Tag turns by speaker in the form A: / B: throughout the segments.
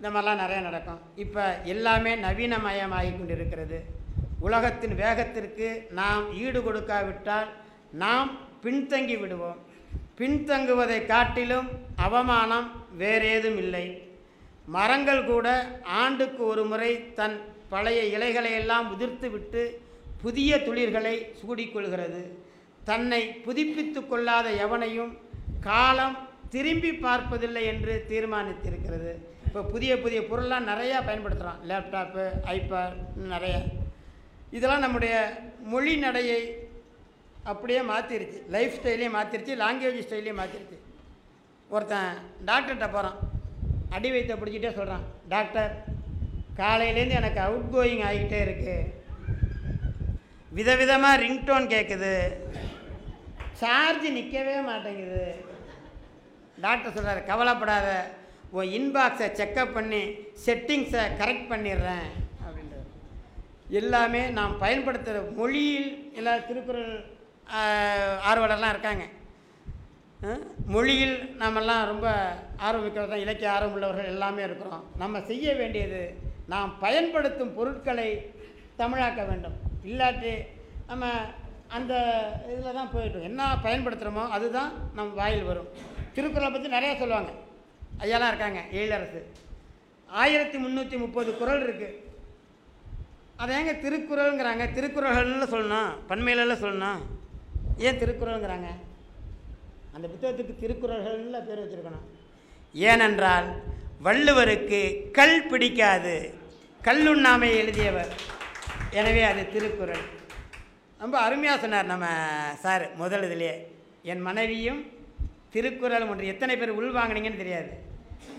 A: இந்த மாதிரிலாம் நிறையா நடக்கும். இப்போ எல்லாமே நவீனமயமாகி கொண்டிருக்கிறது உலகத்தின் வேகத்திற்கு நாம் ஈடு கொடுக்காவிட்டால் நாம் பின்தங்கி விடுவோம். பின்தங்குவதை காட்டிலும் அவமானம் வேறேதும் இல்லை. மரங்கள் கூட ஆண்டுக்கு ஒரு முறை தன் பழைய இலைகளை எல்லாம் உதிர்த்து விட்டு புதிய துளிர்களை சூடிக்கொள்கிறது. தன்னை புதுப்பித்து கொள்ளாத எவனையும் காலம் திரும்பி பார்ப்பதில்லை என்று தீர்மானித்திருக்கிறது. இப்போ புதிய புதிய பொருள்லாம் நிறையா பயன்படுத்துகிறோம். லேப்டாப்பு ஐபேட் நிறைய. இதெல்லாம் நம்முடைய மொழி நடையை அப்படியே மாற்றிருச்சு லைஃப் ஸ்டைலையும் மாற்றிருச்சு லாங்குவேஜ் ஸ்டைலையும் மாற்றிருச்சு ஒருத்தன் டாக்டர்கிட்ட போகிறான் அடி வைத்த பிடிச்சிட்டே சொல்கிறான் டாக்டர் காலையிலேருந்து எனக்கு அவுட் கோயிங் ஆகிக்கிட்டே இருக்குது விதவிதமாக ரிங்டோன் கேட்குது சார்ஜ் நிற்கவே மாட்டேங்குது. டாக்டர் சொல்கிறாரு கவலைப்படாத. உன் இன்பாக்ஸை செக்கப் பண்ணி செட்டிங்ஸை கரெக்ட் பண்ணிடுறேன் அப்படின்றது எல்லாமே நாம் பயன்படுத்துகிற மொழியில் எல்லா திருக்குறள் ஆர்வலர்லாம் இருக்காங்க. மொழியில் நாமெல்லாம் ரொம்ப ஆர்வமிக்கிறவர் தான் இலக்கிய ஆர்வம் உள்ளவர்கள் எல்லாமே இருக்கிறோம். நம்ம செய்ய வேண்டியது நாம் பயன்படுத்தும் பொருட்களை தமிழாக்க வேண்டும். இல்லாட்டி நம்ம அந்த இதில் தான் போயிட்டோம் என்ன பயன்படுத்துகிறோமோ அதுதான் நம் வாயில் வரும். திருக்குறளை பற்றி நிறையா சொல்லுவாங்க. ஐயாலாம் இருக்காங்க எழிலரசு ஆயிரத்தி முந்நூற்றி முப்பது குறள் இருக்குது அதை ஏங்க திருக்குறளுங்கிறாங்க? திருக்குறள்கள்னு சொல்லணும்? பன்மையிலெல்லாம் சொல்லணும்? ஏன் திருக்குறளுங்கிறாங்க? அந்த புத்தகத்துக்கு திருக்குறள்கள்னு பேர் வச்சிருக்கணும். ஏனென்றால் வள்ளுவருக்கு கல் பிடிக்காது. கல்லுண்ணாமை எழுதியவர். எனவே அது திருக்குறள். ரொம்ப அருமையாக சொன்னார் நம்ம சார் முதல் இதிலே என் மனைவியும் திருக்குறள் ஒன்று எத்தனை பேர் உள்வாங்கினீங்கன்னு தெரியாது.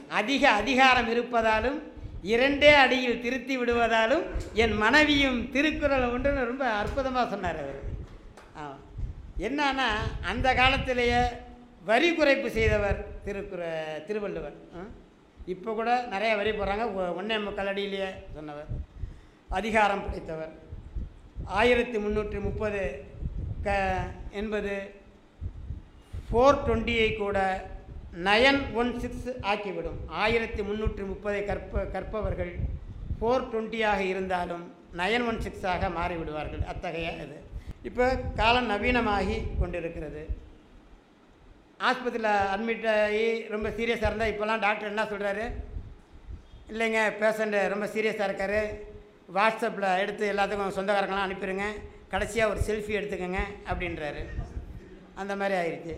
A: அதிக அதிகாரம் இருப்பதாலும் இரண்டே அடியில் திருத்தி விடுவதாலும் என் மனைவியும் திருக்குறள் ஒன்று ரொம்ப அற்புதமாக சொன்னார் அவர். ஆமாம் என்னன்னா அந்த காலத்திலேயே வரி குறைப்பு செய்தவர் திருக்குற திருவள்ளுவர். இப்போ கூட நிறைய வரி போடுறாங்க. ஒ- முக்கால் அடியிலேயே சொன்னவர். அதிகாரம் படைத்தவர். ஆயிரத்தி முந்நூற்றி முப்பது க என்பது ஃபோர் டுவெண்ட்டியை கூட நயன் ஒன் சிக்ஸ் ஆக்கிவிடும். ஆயிரத்தி முந்நூற்றி முப்பதை கற்ப கற்பவர்கள் ஃபோர் டுவெண்ட்டியாக இருந்தாலும் நயன் ஒன் சிக்ஸாக மாறிவிடுவார்கள். அத்தகைய இது. இப்போ காலம் நவீனமாகி கொண்டிருக்கிறது. ஆஸ்பத்திரியில் அட்மிட் ஆகி ரொம்ப சீரியஸாக இருந்தால் இப்போல்லாம் டாக்டர் என்ன சொல்கிறாரு இல்லைங்க பேஷண்ட்டு ரொம்ப சீரியஸாக இருக்கார். வாட்ஸ்அப்பில் எடுத்து எல்லாத்துக்கும் சொந்தக்காரங்களாம் அனுப்பிடுங்க கடைசியாக ஒரு செல்ஃபி எடுத்துக்கோங்க அப்படின்றாரு. அந்த மாதிரி ஆயிடுச்சு.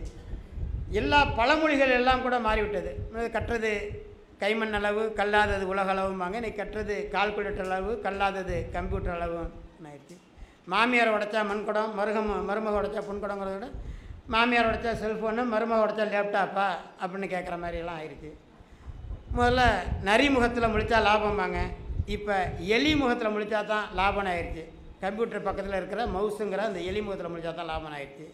A: எல்லா பழமொழிகள் எல்லாம் கூட மாறிவிட்டது. கற்றது கைமண் அளவு கல்லாதது உலக அளவும்பாங்க. இன்னைக்கு கற்றது கால்குலேட்டர் அளவு கல்லாதது கம்ப்யூட்டர் அளவும் ஆயிடுச்சு மாமியார் உடைச்சா மண்குடம் மருகம் மருமக உடைச்சா புண்குடங்கிறத விட மாமியார் உடைச்சா செல்ஃபோனு மருமக உடைச்சா லேப்டாப்பா அப்படின்னு கேட்குற மாதிரிலாம் ஆயிடுச்சு முதல்ல நரி முகத்தில் முழிச்சா லாபம்பாங்க. இப்போ எலி முகத்தில் முழிச்சா தான் லாபம் ஆயிடுச்சு கம்ப்யூட்டர் பக்கத்தில் இருக்கிற மவுஸுங்கிற அந்த எலி முகத்தில் முழிச்சா தான் லாபம் ஆயிடுச்சு